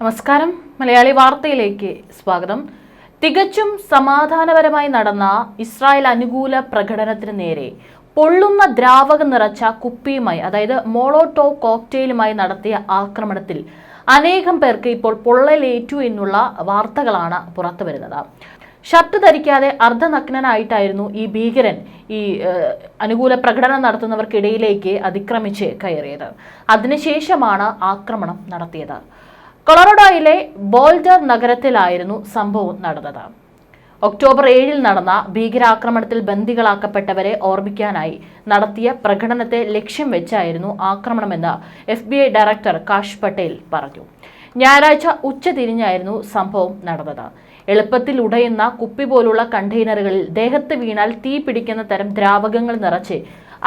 നമസ്കാരം. മലയാളി വാർത്തയിലേക്ക് സ്വാഗതം. തികച്ചും സമാധാനപരമായി നടന്ന ഇസ്രായേൽ അനുകൂല പ്രകടനത്തിന് നേരെ പൊള്ളുന്ന ദ്രാവകം നിറച്ച കുപ്പിയുമായി അതായത് മോളോട്ടോ കോക്ടെയിലുമായി നടത്തിയ ആക്രമണത്തിൽ അനേകം പേർക്ക് ഇപ്പോൾ പൊള്ളലേറ്റു എന്നുള്ള വാർത്തകളാണ് പുറത്തു വരുന്നത് ഷർട്ട് ധരിക്കാതെ അർദ്ധനഗ്നനായിട്ടായിരുന്നു ഈ ഭീകരൻ ഈ അനുകൂല പ്രകടനം നടത്തുന്നവർക്കിടയിലേക്ക് അതിക്രമിച്ച് കയറിയത്. അതിനുശേഷമാണ് ആക്രമണം നടത്തിയത്. കൊളറഡോയിലെ ബോൾഡർ നഗരത്തിലായിരുന്നു സംഭവം നടന്നത്. ഒക്ടോബർ ഏഴിൽ നടന്ന ഭീകരാക്രമണത്തിൽ ബന്ദികളാക്കപ്പെട്ടവരെ ഓർമ്മിക്കാനായി നടത്തിയ പ്രകടനത്തെ ലക്ഷ്യം വെച്ചായിരുന്നു ആക്രമണമെന്ന് F B I director Kash Patel പറഞ്ഞു. ഞായറാഴ്ച ഉച്ചതിരിഞ്ഞായിരുന്നു സംഭവം നടന്നത്. എളുപ്പത്തിൽ ഉടയുന്ന കുപ്പി പോലുള്ള കണ്ടെയ്നറുകളിൽ ദേഹത്ത് വീണാൽ തീ പിടിക്കുന്ന തരം ദ്രാവകങ്ങൾ നിറച്ച്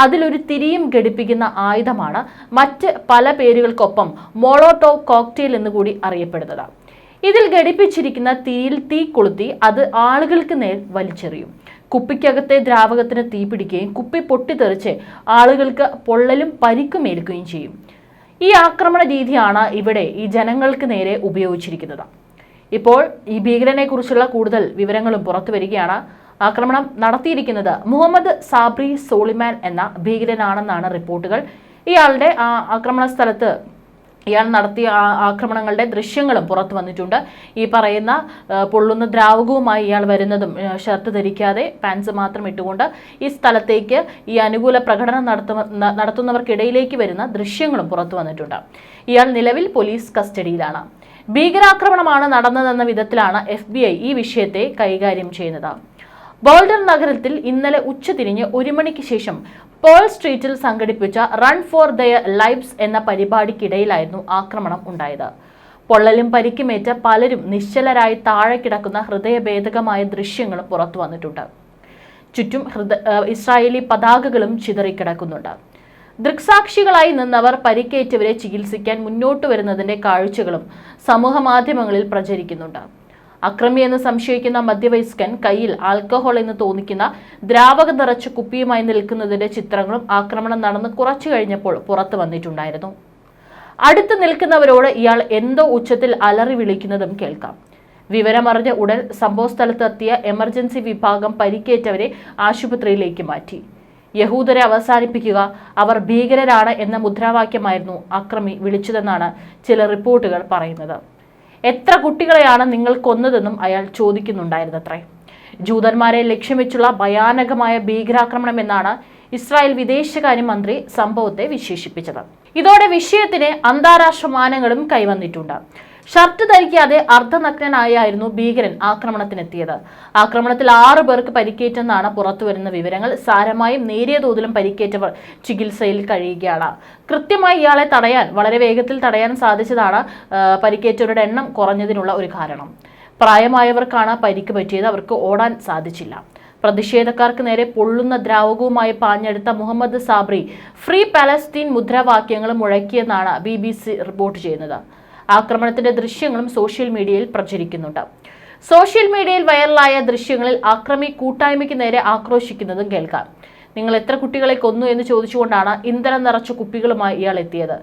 അതിലൊരു തിരിയും ഘടിപ്പിക്കുന്ന ആയുധമാണ് മറ്റ് പല പേരുകൾക്കൊപ്പം മോളോട്ടോ കോക്ടെയിൽ എന്നുകൂടി അറിയപ്പെടുന്നത്. ഇതിൽ ഘടിപ്പിച്ചിരിക്കുന്ന തീയിൽ തീ കൊളുത്തി അത് ആളുകൾക്ക് നേർ വലിച്ചെറിയും. കുപ്പിക്കകത്തെ ദ്രാവകത്തിന് തീ പിടിക്കുകയും കുപ്പി പൊട്ടിത്തെറിച്ച് ആളുകൾക്ക് പൊള്ളലും പരിക്കും ഏൽക്കുകയും ചെയ്യും. ഈ ആക്രമണ രീതിയാണ് ഇവിടെ ഈ ജനങ്ങൾക്ക് നേരെ ഉപയോഗിച്ചിരിക്കുന്നത്. ഇപ്പോൾ ഈ ഭീകരനെ കുറിച്ചുള്ള കൂടുതൽ വിവരങ്ങളും പുറത്തു വരികയാണ്. ആക്രമണം നടത്തിയിരിക്കുന്നത് മുഹമ്മദ് സാബ്രി സോളിമാൻ എന്ന ഭീകരനാണെന്നാണ് റിപ്പോർട്ടുകൾ. ഇയാളുടെ ആക്രമണ സ്ഥലത്ത് ഇയാൾ നടത്തിയ ആക്രമണങ്ങളുടെ ദൃശ്യങ്ങളും പുറത്തു വന്നിട്ടുണ്ട്. ഈ പറയുന്ന പൊള്ളുന്ന ദ്രാവകവുമായി ഇയാൾ വരുന്നതും ഷർട്ട് ധരിക്കാതെ പാൻസ് മാത്രം ഇട്ടുകൊണ്ട് ഈ സ്ഥലത്തേക്ക് ഈ അനുകൂല പ്രകടനം നടത്തുന്ന നടത്തുന്നവർക്കിടയിലേക്ക് വരുന്ന ദൃശ്യങ്ങളും പുറത്തു വന്നിട്ടുണ്ട്. ഇയാൾ നിലവിൽ പോലീസ് കസ്റ്റഡിയിലാണ്. ഭീകരാക്രമണമാണ് നടന്നതെന്ന വിധത്തിലാണ് എഫ് ഈ വിഷയത്തെ കൈകാര്യം ചെയ്യുന്നത്. ബോൾഡർ നഗരത്തിൽ ഇന്നലെ ഉച്ചതിരിഞ്ഞ് ഒരു മണിക്ക് ശേഷം പോൾ സ്ട്രീറ്റിൽ സംഘടിപ്പിച്ച റൺ ഫോർ ദയർ ലൈഫ്സ് എന്ന പരിപാടിക്കിടയിലായിരുന്നു ആക്രമണം ഉണ്ടായത്. പൊള്ളലും പരിക്കുമേറ്റ പലരും നിശ്ചലരായി താഴെ കിടക്കുന്ന ഹൃദയഭേദകമായ ദൃശ്യങ്ങൾ പുറത്തു വന്നിട്ടുണ്ട്. ചുറ്റും ഹൃദ ഇസ്രായേലി പതാകകളും ചിതറിക്കിടക്കുന്നുണ്ട് ദൃക്സാക്ഷികളായി നിന്നവർ പരിക്കേറ്റവരെ ചികിത്സിക്കാൻ മുന്നോട്ട് വരുന്നതിന്റെ കാഴ്ചകളും സമൂഹ മാധ്യമങ്ങളിൽ പ്രചരിക്കുന്നുണ്ട്. അക്രമി എന്ന് സംശയിക്കുന്ന മധ്യവയസ്കൻ കയ്യിൽ ആൽക്കഹോൾ എന്ന് തോന്നിക്കുന്ന ദ്രാവകം നിറച്ച കുപ്പിയുമായി നിൽക്കുന്നതിന്റെ ചിത്രങ്ങളും ആക്രമണം നടന്ന് കുറച്ചു കഴിഞ്ഞപ്പോൾ പുറത്തു വന്നിട്ടുണ്ടായിരുന്നു. അടുത്ത് നിൽക്കുന്നവരോട് ഇയാൾ എന്തോ ഉച്ചത്തിൽ അലറി വിളിക്കുന്നതും കേൾക്കാം. വിവരമറിഞ്ഞ ഉടൻ സംഭവസ്ഥലത്തെത്തിയ എമർജൻസി വിഭാഗം പരിക്കേറ്റവരെ ആശുപത്രിയിലേക്ക് മാറ്റി. യഹൂദരെ അവസാനിപ്പിക്കുക അവർ ഭീകരരാണ് എന്ന മുദ്രാവാക്യമായിരുന്നു അക്രമി വിളിച്ചതെന്നാണ് ചില റിപ്പോർട്ടുകൾ പറയുന്നത്. എത്ര കുട്ടികളെയാണ് നിങ്ങൾ കൊന്നതെന്നും അയാൾ ചോദിക്കുന്നുണ്ടായിരുന്നത്രേ. ജൂതന്മാരെ ലക്ഷ്യം വെച്ചുള്ള ഭയാനകമായ ഭീകരാക്രമണം എന്നാണ് ഇസ്രായേൽ വിദേശകാര്യമന്ത്രി സംഭവത്തെ വിശേഷിപ്പിച്ചത്. ഇതോടെ വിഷയത്തിന് അന്താരാഷ്ട്ര മാനങ്ങളും കൈവന്നിട്ടുണ്ട്. ഷർട്ട് ധരിക്കാതെ അർദ്ധനഗ്നനായായിരുന്നു ഭീകരൻ ആക്രമണത്തിനെത്തിയത്. ആക്രമണത്തിൽ ആറു പേർക്ക് പരിക്കേറ്റെന്നാണ് പുറത്തുവരുന്ന വിവരങ്ങൾ. സാരമായും നേരിയ തോതിലും പരിക്കേറ്റവർ ചികിത്സയിൽ കഴിയുകയാണ്. കൃത്യമായി ഇയാളെ തടയാൻ വളരെ വേഗത്തിൽ തടയാൻ സാധിച്ചതാണ് പരിക്കേറ്റവരുടെ എണ്ണം കുറഞ്ഞതിനുള്ള ഒരു കാരണം. പ്രായമായവർക്കാണ് പരിക്ക് പറ്റിയത്. അവർക്ക് ഓടാൻ സാധിച്ചില്ല. പ്രതിഷേധക്കാർക്ക് നേരെ പൊള്ളുന്ന ദ്രാവകവുമായി പാഞ്ഞെടുത്ത മുഹമ്മദ് സാബ്രി ഫ്രീ പാലസ്തീൻ മുദ്രാവാക്യങ്ങൾ മുഴക്കിയെന്നാണ് ബി റിപ്പോർട്ട് ചെയ്യുന്നത്. ആക്രമണത്തിന്റെ ദൃശ്യങ്ങളും സോഷ്യൽ മീഡിയയിൽ പ്രചരിക്കുന്നുണ്ട്. സോഷ്യൽ മീഡിയയിൽ വൈറലായ ദൃശ്യങ്ങളിൽ ആക്രമി കൂട്ടായ്മയ്ക്ക് നേരെ ആക്രോശിക്കുന്നതും കേൾക്കാം. നിങ്ങൾ എത്ര കുട്ടികളെ കൊന്നു എന്ന് ചോദിച്ചുകൊണ്ടാണ് ഇന്ധനം നിറച്ച കുപ്പികളുമായി ഇയാൾ എത്തിയത്.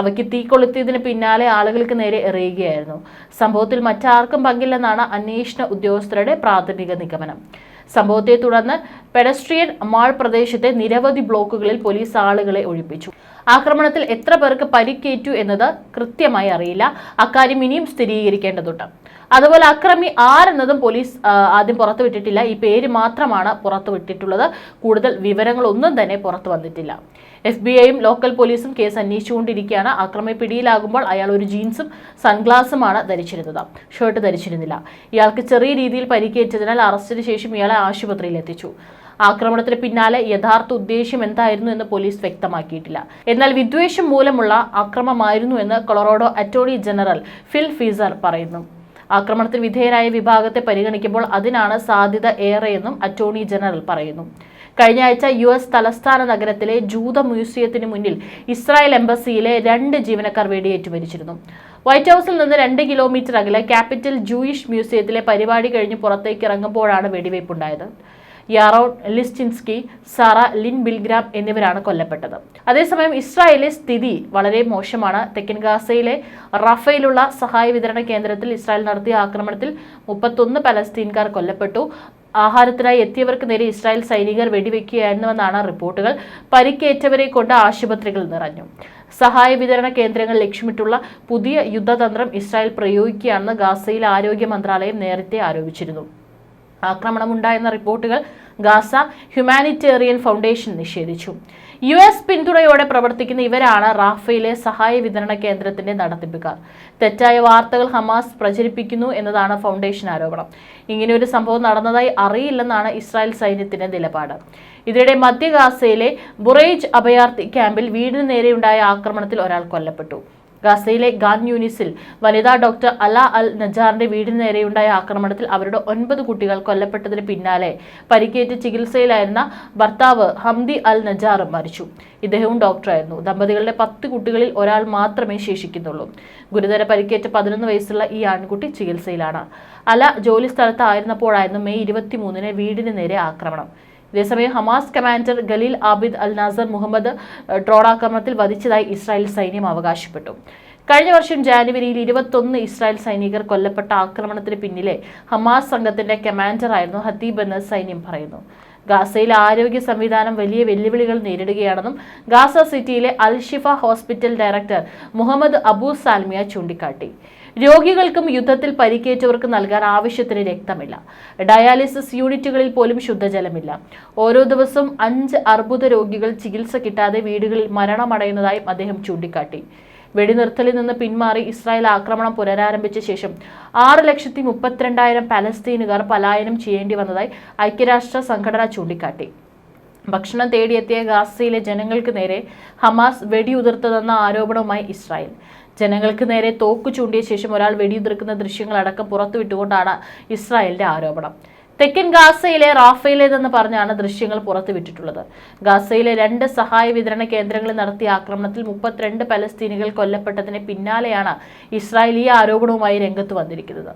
അവയ്ക്ക് തീ കൊളുത്തിയതിന് പിന്നാലെ ആളുകൾക്ക് നേരെ എറിയുകയായിരുന്നു. സംഭവത്തിൽ മറ്റാർക്കും പങ്കില്ലെന്നാണ് അന്വേഷണ ഉദ്യോഗസ്ഥരുടെ പ്രാഥമിക നിഗമനം. സംഭവത്തെ തുടർന്ന് പെഡസ്ട്രിയൻ മാൾ പ്രദേശത്തെ നിരവധി ബ്ലോക്കുകളിൽ പോലീസ് ആളുകളെ ഒഴിപ്പിച്ചു. ആക്രമണത്തിൽ എത്ര പേർക്ക് പരിക്കേറ്റു എന്നത് കൃത്യമായി അറിയില്ല. അക്കാര്യം ഇനിയും സ്ഥിരീകരിക്കേണ്ടതുണ്ട്. അതുപോലെ അക്രമി ആരെന്നതും പോലീസ് ആദ്യം പുറത്തുവിട്ടിട്ടില്ല. ഈ പേര് മാത്രമാണ് പുറത്തുവിട്ടിട്ടുള്ളത്. കൂടുതൽ വിവരങ്ങളൊന്നും തന്നെ പുറത്തു വന്നിട്ടില്ല. എഫ് ബി ഐയും ലോക്കൽ പോലീസും കേസ് അന്വേഷിച്ചുകൊണ്ടിരിക്കുകയാണ്. അക്രമി പിടിയിലാകുമ്പോൾ അയാൾ ഒരു ജീൻസും സൺഗ്ലാസുമാണ് ധരിച്ചിരുന്നത്. ഷർട്ട് ധരിച്ചിരുന്നില്ല. ഇയാൾക്ക് ചെറിയ രീതിയിൽ പരിക്കേറ്റതിനാൽ അറസ്റ്റിന് ശേഷം ഇയാളെ ആശുപത്രിയിൽ എത്തിച്ചു ആക്രമണത്തിന് പിന്നാലെ യഥാർത്ഥ ഉദ്ദേശ്യം എന്തായിരുന്നു എന്ന് പോലീസ് വ്യക്തമാക്കിയിട്ടില്ല. എന്നാൽ വിദ്വേഷം മൂലമുള്ള ആക്രമമായിരുന്നു എന്ന് കൊളറോഡോ അറ്റോർണി ജനറൽ ഫിൽ ഫീസർ പറയുന്നു. ആക്രമണത്തിന് വിധേയരായ വിഭാഗത്തെ പരിഗണിക്കുമ്പോൾ അതിനാണ് സാധ്യത ഏറെയെന്നും അറ്റോർണി ജനറൽ പറയുന്നു. കഴിഞ്ഞ ആഴ്ച യു എസ് തലസ്ഥാന നഗരത്തിലെ ജൂത മ്യൂസിയത്തിന് മുന്നിൽ ഇസ്രായേൽ എംബസിയിലെ രണ്ട് ജീവനക്കാർ വെടിയേറ്റ് മരിച്ചിരുന്നു വൈറ്റ് ഹൗസിൽ നിന്ന് രണ്ട് കിലോമീറ്റർ അകലെ ക്യാപിറ്റൽ ജൂയിഷ് മ്യൂസിയത്തിലെ പരിപാടി കഴിഞ്ഞ് പുറത്തേക്ക് ഇറങ്ങുമ്പോഴാണ് വെടിവയ്പുണ്ടായത്. യാറോൺ ലിസ്റ്റിൻസ്കി സാറ ലിൻ ബിൽഗ്രാം എന്നിവരാണ് കൊല്ലപ്പെട്ടത്. അതേസമയം ഇസ്രായേലിലെ സ്ഥിതി വളരെ മോശമാണ്. തെക്കൻ ഗാസയിലെ റഫയിലുള്ള സഹായ വിതരണ കേന്ദ്രത്തിൽ ഇസ്രായേൽ നടത്തിയ ആക്രമണത്തിൽ മുപ്പത്തൊന്ന് പലസ്തീൻകാർ കൊല്ലപ്പെട്ടു. ആഹാരത്തിനായി എത്തിയവർക്ക് നേരെ ഇസ്രായേൽ സൈനികർ വെടിവെക്കുകയായിരുന്നുവെന്നാണ് റിപ്പോർട്ടുകൾ. പരിക്കേറ്റവരെ കൊണ്ട് ആശുപത്രികൾ നിറഞ്ഞു. സഹായ വിതരണ കേന്ദ്രങ്ങൾ ലക്ഷ്യമിട്ടുള്ള പുതിയ യുദ്ധതന്ത്രം ഇസ്രായേൽ പ്രയോഗിക്കുകയാണെന്ന് ഗാസയിൽ ആരോഗ്യ മന്ത്രാലയം നേരത്തെ ആരോപിച്ചിരുന്നു. ആക്രമണമുണ്ടായെന്ന റിപ്പോർട്ടുകൾ ഗാസ ഹ്യൂമാനിറ്റേറിയൻ ഫൗണ്ടേഷൻ നിഷേധിച്ചു. യു എസ് പിന്തുണയോടെ പ്രവർത്തിക്കുന്ന ഇവരാണ് റാഫയിലെ സഹായ വിതരണ കേന്ദ്രത്തിന്റെ നടത്തിപ്പുകാർ. തെറ്റായ വാർത്തകൾ ഹമാസ് പ്രചരിപ്പിക്കുന്നു എന്നതാണ് ഫൗണ്ടേഷൻ ആരോപണം. ഇങ്ങനെയൊരു സംഭവം നടന്നതായി അറിയില്ലെന്നാണ് ഇസ്രായേൽ സൈന്യത്തിന്റെ നിലപാട്. ഇതിനിടെ മധ്യ ഗാസയിലെ ബുറേജ് അഭയാർത്ഥി ക്യാമ്പിൽ വീടിന് നേരെയുണ്ടായ ആക്രമണത്തിൽ ഒരാൾ കൊല്ലപ്പെട്ടു. ഗാസയിലെ ഗാൻ യൂനിസിൽ വനിതാ ഡോക്ടർ അല അൽ നജാറിന്റെ വീടിന് നേരെയുണ്ടായ ആക്രമണത്തിൽ അവരുടെ ഒൻപത് കുട്ടികൾ കൊല്ലപ്പെട്ടതിന് പിന്നാലെ പരിക്കേറ്റ് ചികിത്സയിലായിരുന്ന ഭർത്താവ് ഹംദി അൽ നജാറും മരിച്ചു. ഇദ്ദേഹവും ഡോക്ടറായിരുന്നു. ദമ്പതികളുടെ പത്ത് കുട്ടികളിൽ ഒരാൾ മാത്രമേ ശേഷിക്കുന്നുള്ളൂ. ഗുരുതര പരിക്കേറ്റ പതിനൊന്ന് വയസ്സുള്ള ഈ ആൺകുട്ടി ചികിത്സയിലാണ്. അല ജോലി സ്ഥലത്തായിരുന്നപ്പോഴായിരുന്നു മെയ് ഇരുപത്തിമൂന്നിന് വീടിന് നേരെ ആക്രമണം. ഇതേസമയം Hamas commander Khalil Abed al Nasser Mohammed drone ആക്രമണത്തിൽ വധിച്ചതായി ഇസ്രായേൽ സൈന്യം അവകാശപ്പെട്ടു. കഴിഞ്ഞ വർഷം ജാനുവരിയിൽ ഇരുപത്തൊന്ന് ഇസ്രായേൽ സൈനികർ കൊല്ലപ്പെട്ട ആക്രമണത്തിന് പിന്നിലെ ഹമാസ് സംഘത്തിന്റെ കമാൻഡറായിരുന്നു ഹത്തീബ് എന്ന് സൈന്യം പറയുന്നു. ഗാസയിലെ ആരോഗ്യ സംവിധാനം വലിയ വെല്ലുവിളികൾ നേരിടുകയാണെന്നും ഗാസ സിറ്റിയിലെ Al Shifa hospital director Mohammed Abu Salmiya ചൂണ്ടിക്കാട്ടി. രോഗികൾക്കും യുദ്ധത്തിൽ പരിക്കേറ്റവർക്ക് നൽകാൻ ആവശ്യത്തിന് രക്തമില്ല. ഡയാലിസിസ് യൂണിറ്റുകളിൽ പോലും ശുദ്ധജലമില്ല. ഓരോ ദിവസവും അഞ്ച് അർബുദ രോഗികൾ ചികിത്സ കിട്ടാതെ വീടുകളിൽ മരണമടയുന്നതായും അദ്ദേഹം ചൂണ്ടിക്കാട്ടി. വെടിനിർത്തലിൽ നിന്ന് പിന്മാറി ഇസ്രായേൽ ആക്രമണം പുനരാരംഭിച്ച ശേഷം ആറ് ലക്ഷത്തി മുപ്പത്തിരണ്ടായിരം പലസ്തീനുകാർ പലായനം ചെയ്യേണ്ടി വന്നതായി ഐക്യരാഷ്ട്ര സംഘടന ചൂണ്ടിക്കാട്ടി. ഭക്ഷണം തേടിയെത്തിയ ഗാസയിലെ ജനങ്ങൾക്ക് നേരെ ഹമാസ് വെടിയുതിർത്തതെന്ന ആരോപണവുമായി ഇസ്രായേൽ. ജനങ്ങൾക്ക് നേരെ തോക്കു ചൂണ്ടിയ ശേഷം ഒരാൾ വെടിയുതിർക്കുന്ന ദൃശ്യങ്ങളടക്കം പുറത്തുവിട്ടുകൊണ്ടാണ് ഇസ്രായേലിന്റെ ആരോപണം. തെക്കൻ ഗാസയിലെ റാഫയിലേതെന്ന് പറഞ്ഞാണ് ദൃശ്യങ്ങൾ പുറത്തുവിട്ടിട്ടുള്ളത്. ഗാസയിലെ രണ്ട് സഹായ വിതരണ കേന്ദ്രങ്ങളിൽ നടത്തിയ ആക്രമണത്തിൽ മുപ്പത്തിരണ്ട് പലസ്തീനികൾ കൊല്ലപ്പെട്ടതിന് പിന്നാലെയാണ് ഇസ്രായേൽ ഈ ആരോപണവുമായി രംഗത്ത് വന്നിരിക്കുന്നത്.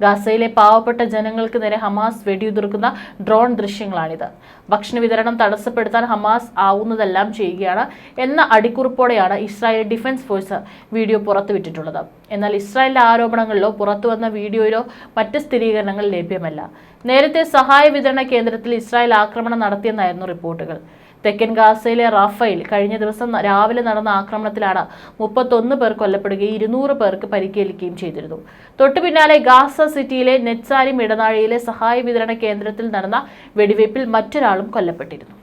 ഗാസയിലെ പാവപ്പെട്ട ജനങ്ങൾക്ക് നേരെ ഹമാസ് വെടിയുതിർക്കുന്ന ഡ്രോൺ ദൃശ്യങ്ങളാണിത്. ഭക്ഷണ വിതരണം തടസ്സപ്പെടുത്താൻ ഹമാസ് ആവുന്നതെല്ലാം ചെയ്യുകയാണ് എന്ന അടിക്കുറിപ്പോടെയാണ് ഇസ്രായേൽ ഡിഫൻസ് ഫോഴ്സ് വീഡിയോ പുറത്തുവിട്ടിട്ടുള്ളത്. എന്നാൽ ഇസ്രായേലിന്റെ ആരോപണങ്ങളിലോ പുറത്തുവന്ന വീഡിയോയിലോ മറ്റ് സ്ഥിരീകരണങ്ങൾ ലഭ്യമല്ല. നേരത്തെ സഹായ വിതരണ കേന്ദ്രത്തിൽ ഇസ്രായേൽ ആക്രമണം നടത്തിയെന്നായിരുന്നു റിപ്പോർട്ടുകൾ. തെക്കൻ ഗാസയിലെ റാഫയിൽ കഴിഞ്ഞ ദിവസം രാവിലെ നടന്ന ആക്രമണത്തിലാണ് മുപ്പത്തൊന്ന് പേർ കൊല്ലപ്പെടുകയും ഇരുന്നൂറ് പേർക്ക് പരിക്കേൽക്കുകയും ചെയ്തിരുന്നു. തൊട്ടു പിന്നാലെ ഗാസ സിറ്റിയിലെ നെറ്റ്സാരിം ഇടനാഴിയിലെ സഹായ വിതരണ കേന്ദ്രത്തിൽ നടന്ന വെടിവയ്പിൽ മറ്റൊരാളും കൊല്ലപ്പെട്ടിരുന്നു.